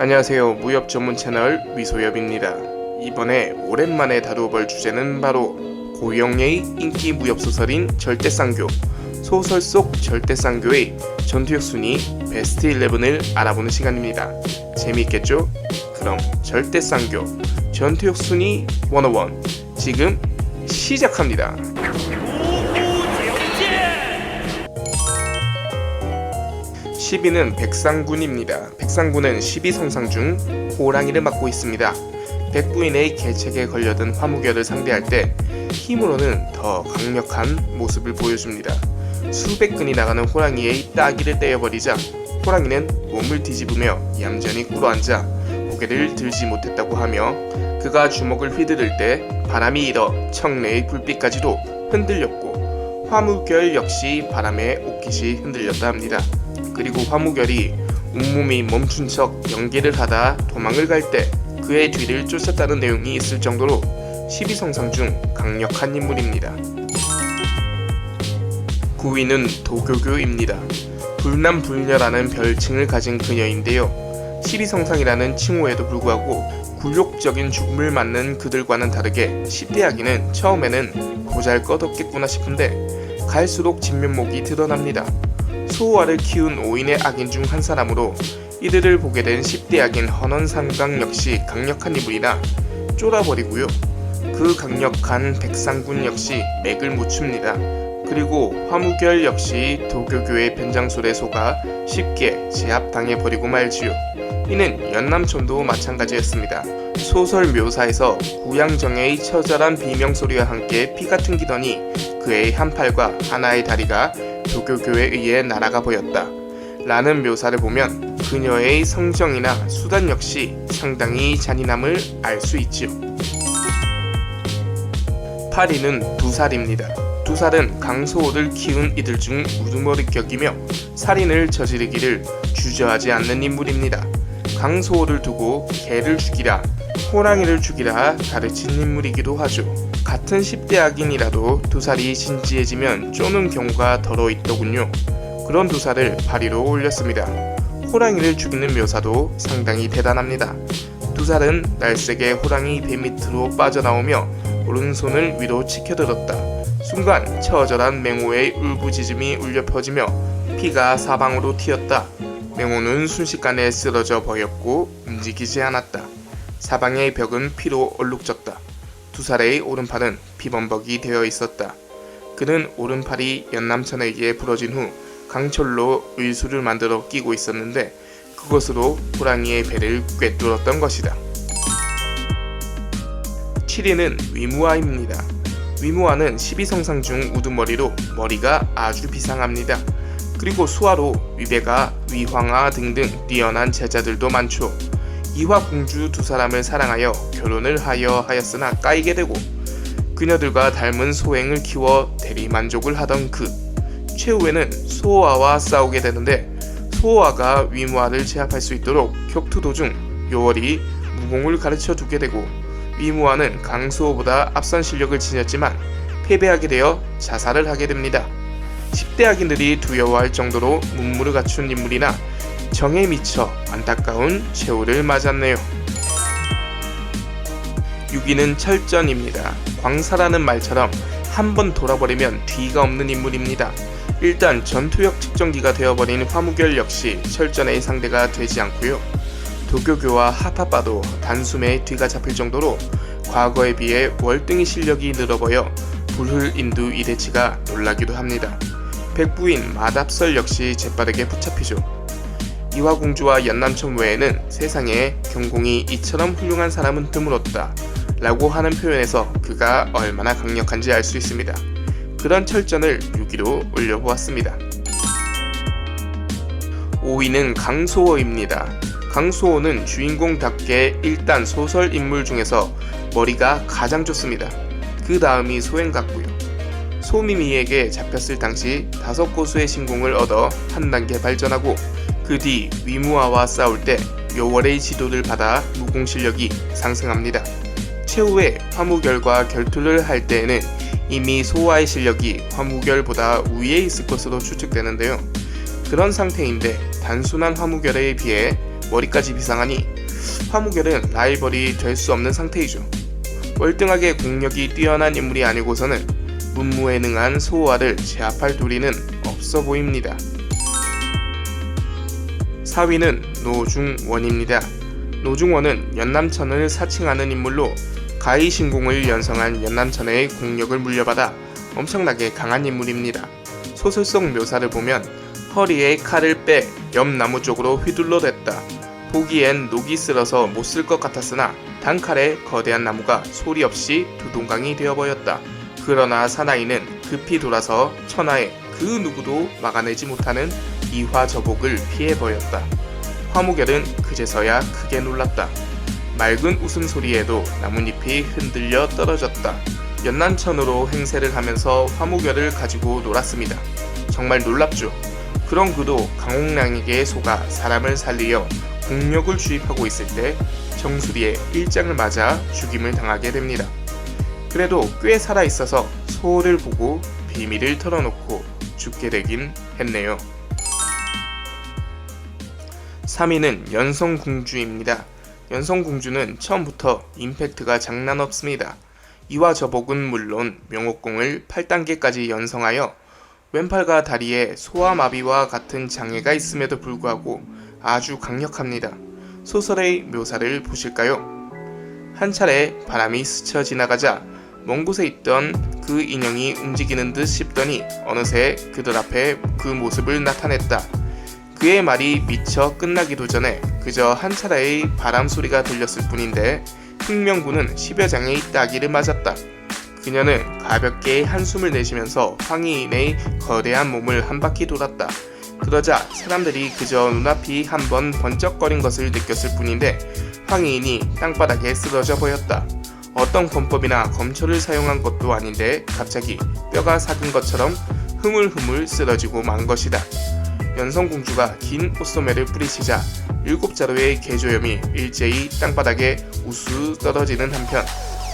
안녕하세요. 무협 전문 채널 미소엽입니다. 이번에 오랜만에 다루어볼 주제는 바로 고영의 인기 무협 소설인 절대쌍교 소설 속 절대쌍교의 전투력 순위 베스트 11을 알아보는 시간입니다. 재미있겠죠? 그럼 절대쌍교 전투력 순위 101 지금 시작합니다. 10위는 백상군입니다. 백상군은 12성상 중 호랑이를 맡고 있습니다. 백부인의 계책에 걸려든 화무결을 상대할 때 힘으로는 더 강력한 모습을 보여줍니다. 수백 근이 나가는 호랑이의 따기를 떼어버리자 호랑이는 몸을 뒤집으며 얌전히 꿇어앉아 고개를 들지 못했다고 하며 그가 주먹을 휘두를 때 바람이 일어 청래의 불빛까지도 흔들렸고 화무결 역시 바람에 옷깃이 흔들렸다 합니다. 그리고 화무결이 온몸이 멈춘 척 연기를 하다 도망을 갈 때 그의 뒤를 쫓았다는 내용이 있을 정도로 12성상 중 강력한 인물입니다. 9위는 도교교입니다. 불남불녀라는 별칭을 가진 그녀인데요. 12성상이라는 칭호에도 불구하고 굴욕적인 죽음을 맞는 그들과는 다르게 10대 아기는 처음에는 보잘것없겠구나 싶은데 갈수록 진면목이 드러납니다. 소호와를 키운 5인의 악인 중 한 사람으로 이들을 보게 된 10대 악인 헌원상강 역시 강력한 인물이라 쫄아버리고요. 그 강력한 백상군 역시 맥을 못 춥니다. 그리고 화무결 역시 도교교의 변장술에 속아 쉽게 제압당해 버리고 말지요. 이는 연남촌도 마찬가지였습니다. 소설 묘사에서 구양정의 처절한 비명 소리와 함께 피가 튕기더니 그의 한 팔과 하나의 다리가 도교교에 의해 날아가 보였다. 라는 묘사를 보면 그녀의 성정이나 수단 역시 상당히 잔인함을 알 수 있지요. 8위는 두 살입니다. 두 살은 강소호를 키운 이들 중 우두머리격이며 살인을 저지르기를 주저하지 않는 인물입니다. 강소호를 두고 개를 죽이라, 호랑이를 죽이라 가르친 인물이기도 하죠. 같은 10대 악인이라도 두 살이 진지해지면 쪼는 경우가 더러 있더군요. 그런 두 살을 파리로 올렸습니다. 호랑이를 죽이는 묘사도 상당히 대단합니다. 두 살은 날쌔게 호랑이 배 밑으로 빠져나오며 오른손을 위로 치켜들었다. 순간 처절한 맹호의 울부짖음이 울려 퍼지며 피가 사방으로 튀었다. 맹호는 순식간에 쓰러져 버렸고 움직이지 않았다. 사방의 벽은 피로 얼룩졌다. 두 살의 오른팔은 피범벅이 되어 있었다. 그는 오른팔이 연남천에 의해 부러진 후 강철로 의수를 만들어 끼고 있었는데 그것으로 호랑이의 배를 꿰뚫었던 것이다. 7위는 위무아입니다. 위무아는 12성상 중 우두머리로 머리가 아주 비상합니다. 그리고 수아로 위배가 위황아 등등 뛰어난 제자들도 많죠. 이화 공주 두 사람을 사랑하여 결혼을 하여 하였으나 까이게 되고 그녀들과 닮은 소행을 키워 대리 만족을 하던 그 최후에는 소호아와 싸우게 되는데 소호아가 위무아를 제압할 수 있도록 격투 도중 요월이 무공을 가르쳐 두게 되고 위무아는 강소호보다 앞선 실력을 지녔지만 패배하게 되어 자살을 하게 됩니다. 10대 악인들이 두려워할 정도로 문무를 갖춘 인물이나 정에 미쳐 안타까운 최후를 맞았네요. 6위는 철전입니다. 광사라는 말처럼 한 번 돌아버리면 뒤가 없는 인물입니다. 일단 전투력 측정기가 되어버린 화무결 역시 철전의 상대가 되지 않고요. 도교교와 하파바도 단숨에 뒤가 잡힐 정도로 과거에 비해 월등히 실력이 늘어보여 불hul인두 이대치가 놀라기도 합니다. 백부인 마답설 역시 재빠르게 붙잡히죠. 이화공주와 연남천 외에는 세상에 경공이 이처럼 훌륭한 사람은 드물었다. 라고 하는 표현에서 그가 얼마나 강력한지 알 수 있습니다. 그런 철전을 6위로 올려보았습니다. 5위는 강소호입니다. 강소호는 주인공답게 일단 소설 인물 중에서 머리가 가장 좋습니다. 그 다음이 소행 같고요. 소미미에게 잡혔을 당시 다섯 고수의 신공을 얻어 한 단계 발전하고 그 뒤 위무아와 싸울 때 요월의 지도를 받아 무공 실력이 상승합니다. 최후에 화무결과 결투를 할 때에는 이미 소와의 실력이 화무결보다 우위에 있을 것으로 추측되는데요. 그런 상태인데 단순한 화무결에 비해 머리까지 비상하니 화무결은 라이벌이 될 수 없는 상태이죠. 월등하게 공력이 뛰어난 인물이 아니고서는 문무에 능한 소호와를 제압할 도리는 없어 보입니다. 4위는 노중원입니다. 노중원은 연남천을 사칭하는 인물로 가희신공을 연성한 연남천의 공력을 물려받아 엄청나게 강한 인물입니다. 소설 속 묘사를 보면 허리에 칼을 빼 옆 나무 쪽으로 휘둘러댔다. 보기엔 녹이 쓸어서 못 쓸 것 같았으나 단칼에 거대한 나무가 소리 없이 두동강이 되어버렸다. 그러나 사나이는 급히 돌아서 천하에 그 누구도 막아내지 못하는 이화저복을 피해버렸다. 화무결은 그제서야 크게 놀랐다. 맑은 웃음소리에도 나뭇잎이 흔들려 떨어졌다. 연난천으로 행세를 하면서 화무결을 가지고 놀았습니다. 정말 놀랍죠. 그런 그도 강홍량에게 속아 사람을 살리려 공력을 주입하고 있을 때 정수리에 일장을 맞아 죽임을 당하게 됩니다. 그래도 꽤 살아 있어서 소호를 보고 비밀을 털어놓고 죽게 되긴 했네요. 3위는 연성공주입니다. 연성공주는 처음부터 임팩트가 장난 없습니다. 이와 저복은 물론 명옥공을 8단계까지 연성하여 왼팔과 다리에 소아마비와 같은 장애가 있음에도 불구하고 아주 강력합니다. 소설의 묘사를 보실까요? 한 차례 바람이 스쳐 지나가자 먼 곳에 있던 그 인형이 움직이는 듯 싶더니 어느새 그들 앞에 그 모습을 나타냈다. 그의 말이 미처 끝나기도 전에 그저 한 차례의 바람 소리가 들렸을 뿐인데 흑명군은 10여 장의 따기를 맞았다. 그녀는 가볍게 한숨을 내쉬면서 황희인의 거대한 몸을 한 바퀴 돌았다. 그러자 사람들이 그저 눈앞이 한 번 번쩍거린 것을 느꼈을 뿐인데 황희인이 땅바닥에 쓰러져 보였다. 어떤 권법이나 검초를 사용한 것도 아닌데 갑자기 뼈가 삭은 것처럼 흐물흐물 쓰러지고 만 것이다. 연성공주가 긴 옷소매를 뿌리치자 일곱 자루의 개조염이 일제히 땅바닥에 우수 떨어지는 한편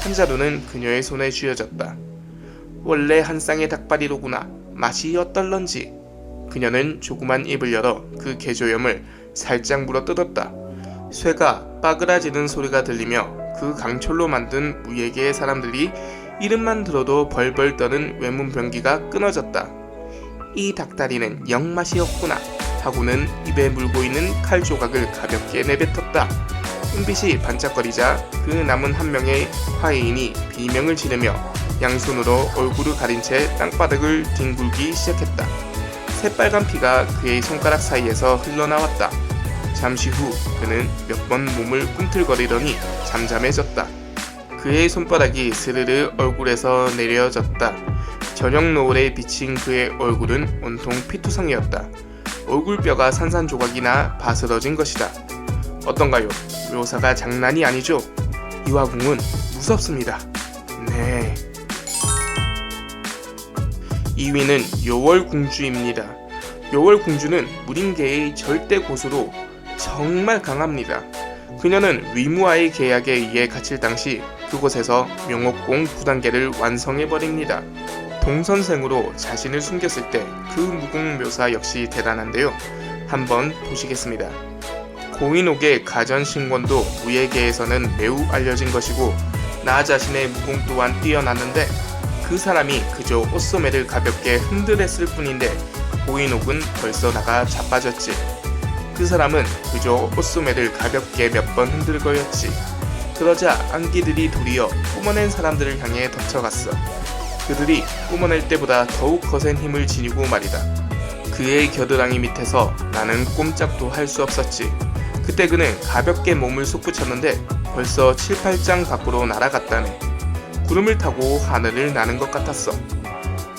한 자루는 그녀의 손에 쥐어졌다. 원래 한 쌍의 닭발이로구나. 맛이 어떨런지. 그녀는 조그만 입을 열어 그 개조염을 살짝 물어 뜯었다. 쇠가 빠그라지는 소리가 들리며 그 강철로 만든 무예계의 사람들이 이름만 들어도 벌벌 떠는 외문 병기가 끊어졌다. 이 닭다리는 영맛이 없구나 하고는 입에 물고 있는 칼 조각을 가볍게 내뱉었다. 흰빛이 반짝거리자 그 남은 한 명의 화해인이 비명을 지르며 양손으로 얼굴을 가린 채 땅바닥을 뒹굴기 시작했다. 새빨간 피가 그의 손가락 사이에서 흘러나왔다. 잠시 후 그는 몇 번 몸을 꿈틀거리더니 잠잠해졌다. 그의 손바닥이 스르르 얼굴에서 내려졌다. 저녁 노을에 비친 그의 얼굴은 온통 피투성이었다. 얼굴뼈가 산산조각이나 바스러진 것이다. 어떤가요? 묘사가 장난이 아니죠? 이화궁은 무섭습니다. 네. 2위는 요월공주입니다. 요월공주는 무림계의 절대 고수로 정말 강합니다. 그녀는 위무와의 계약에 의해 갇힐 당시 그곳에서 명옥공 부단계를 완성해버립니다. 동선생으로 자신을 숨겼을 때 그 무공 묘사 역시 대단한데요. 한번 보시겠습니다. 고인옥의 가전신권도 무예계에서는 매우 알려진 것이고 나 자신의 무공 또한 뛰어났는데 그 사람이 그저 옷소매를 가볍게 흔들했을 뿐인데 고인옥은 벌써 나가 자빠졌지. 그 사람은 그저 옷소매를 가볍게 몇 번 흔들거렸지. 그러자 안기들이 도리어 뿜어낸 사람들을 향해 덮쳐갔어. 그들이 뿜어낼 때보다 더욱 거센 힘을 지니고 말이다. 그의 겨드랑이 밑에서 나는 꼼짝도 할 수 없었지. 그때 그는 가볍게 몸을 솟구쳤는데 벌써 7, 8장 밖으로 날아갔다네. 구름을 타고 하늘을 나는 것 같았어.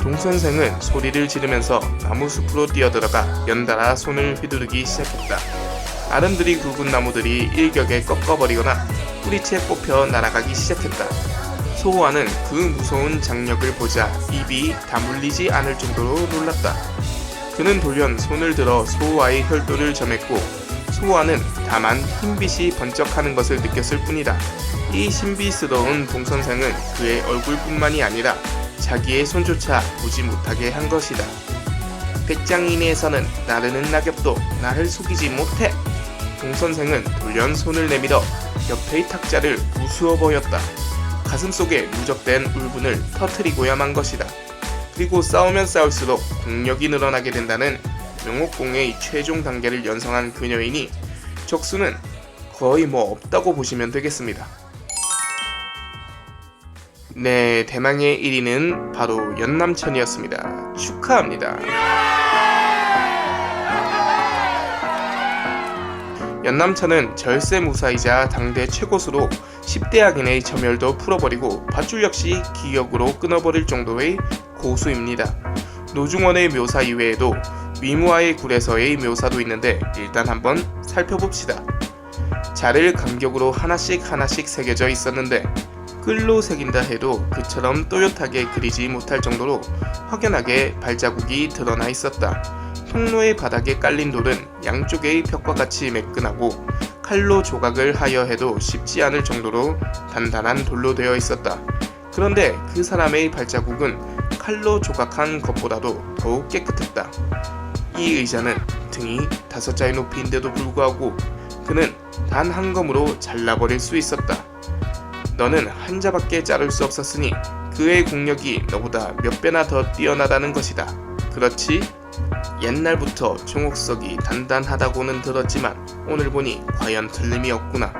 동선생은 소리를 지르면서 나무 숲으로 뛰어들어가 연달아 손을 휘두르기 시작했다. 아름드리 굵은 나무들이 일격에 꺾어버리거나 뿌리채 뽑혀 날아가기 시작했다. 소호와는 그 무서운 장력을 보자 입이 다물리지 않을 정도로 놀랐다. 그는 돌연 손을 들어 소호와의 혈도를 점했고 소호와는 다만 흰빛이 번쩍하는 것을 느꼈을 뿐이다. 이 신비스러운 동선생은 그의 얼굴뿐만이 아니라 자기의 손조차 보지 못하게 한 것이다. 백장이내에서는 나르는 낙엽도 나를 속이지 못해. 동선생은 돌연 손을 내밀어 옆의 탁자를 부수어 보였다. 가슴 속에 누적된 울분을 터트리고야만 것이다. 그리고 싸우면 싸울수록 공력이 늘어나게 된다는 명옥공의 최종 단계를 연성한 그녀이니 적수는 거의 뭐 없다고 보시면 되겠습니다. 네, 대망의 1위는 바로 연남천이었습니다. 축하합니다. 연남천은 절세 무사이자 당대 최고수로 10대 악인의 점열도 풀어버리고 밧줄 역시 기억으로 끊어버릴 정도의 고수입니다. 노중원의 묘사 이외에도 위무아의 굴에서의 묘사도 있는데 일단 한번 살펴봅시다. 자를 간격으로 하나씩 하나씩 새겨져 있었는데 끌로 새긴다 해도 그처럼 또렷하게 그리지 못할 정도로 확연하게 발자국이 드러나 있었다. 통로의 바닥에 깔린 돌은 양쪽의 벽과 같이 매끈하고 칼로 조각을 하여 해도 쉽지 않을 정도로 단단한 돌로 되어 있었다. 그런데 그 사람의 발자국은 칼로 조각한 것보다도 더욱 깨끗했다. 이 의자는 등이 다섯 자의 높이인데도 불구하고 그는 단 한 검으로 잘라버릴 수 있었다. 너는 한 자밖에 자를 수 없었으니 그의 공력이 너보다 몇 배나 더 뛰어나다는 것이다. 그렇지? 옛날부터 종옥석이 단단하다고는 들었지만 오늘 보니 과연 틀림이 없구나.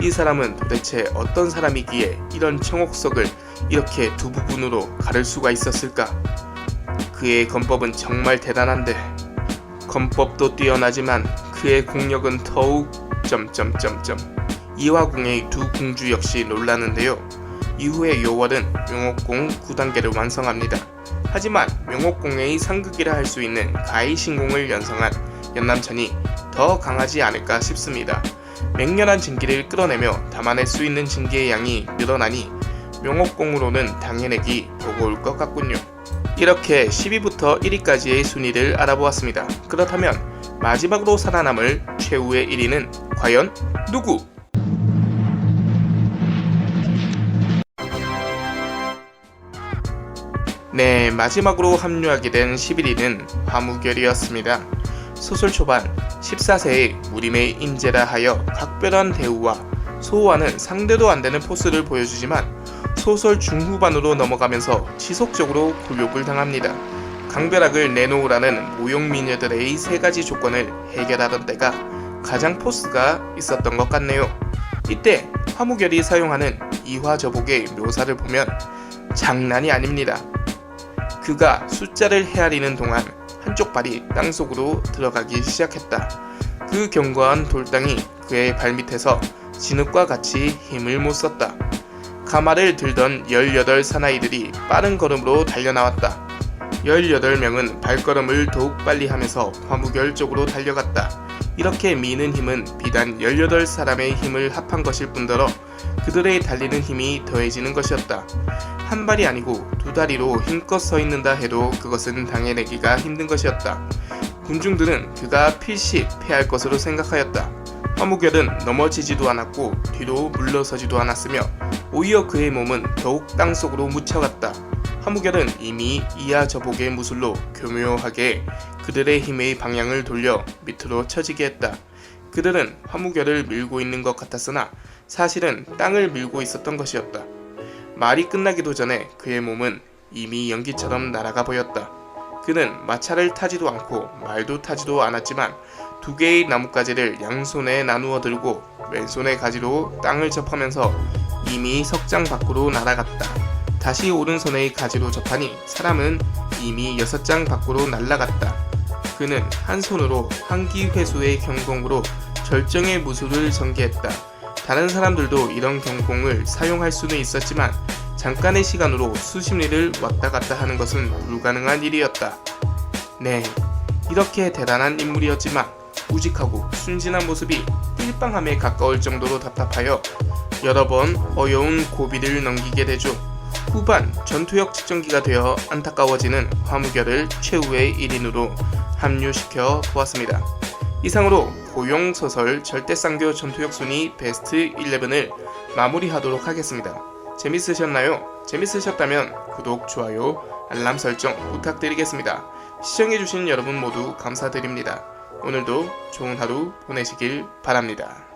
이 사람은 도대체 어떤 사람이기에 이런 청옥석을 이렇게 두 부분으로 가를 수가 있었을까? 그의 건법은 정말 대단한데 건법도 뛰어나지만 그의 공력은 더욱 점점점점 이화궁의 두 공주 역시 놀라는데요. 이후에 요월은 명옥궁 9단계를 완성합니다. 하지만 명옥궁의 상극이라 할 수 있는 가이신공을 연성한 연남천이 더 강하지 않을까 싶습니다. 맹렬한 진기를 끌어내며 담아낼 수 있는 진기의 양이 늘어나니 명옥공으로는 당해내기 버거울 것 같군요. 이렇게 10위부터 1위까지의 순위를 알아보았습니다. 그렇다면 마지막으로 살아남을 최후의 1위는 과연 누구? 네, 마지막으로 합류하게 된 11위는 화무결이었습니다. 소설 초반 14세의 무림의 인재라 하여 각별한 대우와 소호와는 상대도 안 되는 포스를 보여주지만 소설 중후반으로 넘어가면서 지속적으로 굴욕을 당합니다. 강벼락을 내놓으라는 모욕 미녀들의 세 가지 조건을 해결하던 때가 가장 포스가 있었던 것 같네요. 이때 화무결이 사용하는 이화저복의 묘사를 보면 장난이 아닙니다. 그가 숫자를 헤아리는 동안 한쪽 발이 땅속으로 들어가기 시작했다. 그 견고한 돌땅이 그의 발밑에서 진흙과 같이 힘을 못 썼다. 가마를 들던 18 사나이들이 빠른 걸음으로 달려나왔다. 18명은 발걸음을 더욱 빨리 하면서 화무결 쪽으로 달려갔다. 이렇게 미는 힘은 비단 18사람의 힘을 합한 것일 뿐더러 그들의 달리는 힘이 더해지는 것이었다. 한 발이 아니고 두 다리로 힘껏 서 있는다 해도 그것은 당해내기가 힘든 것이었다. 군중들은 그가 필시 패할 것으로 생각하였다. 화무결은 넘어지지도 않았고 뒤로 물러서지도 않았으며 오히려 그의 몸은 더욱 땅속으로 묻혀갔다. 화무결은 이미 이하 저복의 무술로 교묘하게 그들의 힘의 방향을 돌려 밑으로 처지게 했다. 그들은 화무결을 밀고 있는 것 같았으나 사실은 땅을 밀고 있었던 것이었다. 말이 끝나기도 전에 그의 몸은 이미 연기처럼 날아가 보였다. 그는 마차를 타지도 않고 말도 타지도 않았지만 두 개의 나뭇가지를 양손에 나누어 들고 왼손의 가지로 땅을 접하면서 이미 석장 밖으로 날아갔다. 다시 오른손의 가지로 접하니 사람은 이미 여섯 장 밖으로 날아갔다. 그는 한 손으로 한기회수의 경공으로 절정의 무술을 전개했다. 다른 사람들도 이런 경공을 사용할 수는 있었지만 잠깐의 시간으로 수십 리를 왔다 갔다 하는 것은 불가능한 일이었다. 네, 이렇게 대단한 인물이었지만 우직하고 순진한 모습이 띨빵함에 가까울 정도로 답답하여 여러 번 어려운 고비를 넘기게 되죠. 후반 전투력 측정기가 되어 안타까워지는 화무결을 최후의 1인으로 합류시켜 보았습니다. 이상으로 고용소설 절대쌍교 전투력 순위 베스트 11을 마무리하도록 하겠습니다. 재밌으셨나요? 재밌으셨다면 구독, 좋아요, 알람 설정 부탁드리겠습니다. 시청해주신 여러분 모두 감사드립니다. 오늘도 좋은 하루 보내시길 바랍니다.